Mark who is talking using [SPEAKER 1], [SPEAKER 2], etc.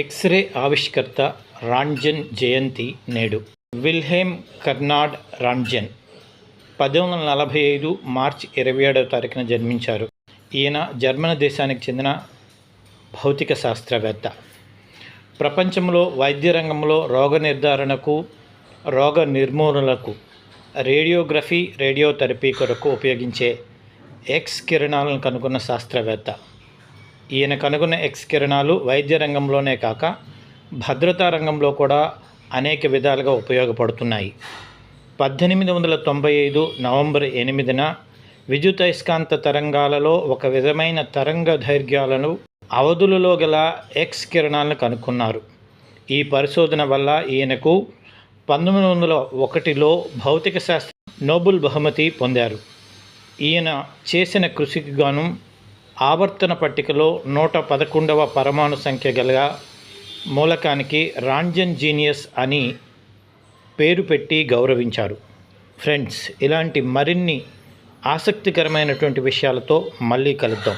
[SPEAKER 1] X ray ఆవిష్కర్త రాంజన్ జయంతి నేడు. విల్హేమ్ కర్నాడ్ రాంజన్ పద్దెనిమిది వందల నలభై ఐదు మార్చి ఇరవై ఏడవ తారీఖున జన్మించారు. ఈయన జర్మన్ దేశానికి చెందిన భౌతిక శాస్త్రవేత్త. ప్రపంచంలో వైద్య రంగంలో రోగ నిర్ధారణకు రోగ నిర్మూలనకు రేడియోగ్రఫీ రేడియోథెరపీ కొరకు ఉపయోగించే ఎక్స్ కిరణాలను కనుగొన్న శాస్త్రవేత్త. ఈయన కనుగొన్న ఎక్స్ కిరణాలు వైద్య రంగంలోనే కాక భద్రతా రంగంలో కూడా అనేక విధాలుగా ఉపయోగపడుతున్నాయి. పద్దెనిమిది వందల తొంభై ఐదు నవంబర్ ఎనిమిదిన విద్యుదయస్కాంత తరంగాలలో ఒక విధమైన తరంగ దైర్ఘ్యాలను అవధులలో గల ఎక్స్ కిరణాలను కనుక్కున్నారు. ఈ పరిశోధన వల్ల ఈయనకు పంతొమ్మిది వందల ఒకటిలో భౌతిక శాస్త్ర నోబుల్ బహుమతి పొందారు. ఈయన చేసిన కృషికి గాను ఆవర్తన పట్టికలో నూట పదకొండవ పరమాణు సంఖ్య గల మూలకానికి రాంజన్ జీనియస్ అని పేరు పెట్టి గౌరవించారు. ఫ్రెండ్స్ ఇలాంటి మరిన్ని ఆసక్తికరమైనటువంటి విషయాలతో మళ్ళీ కలుద్దాం.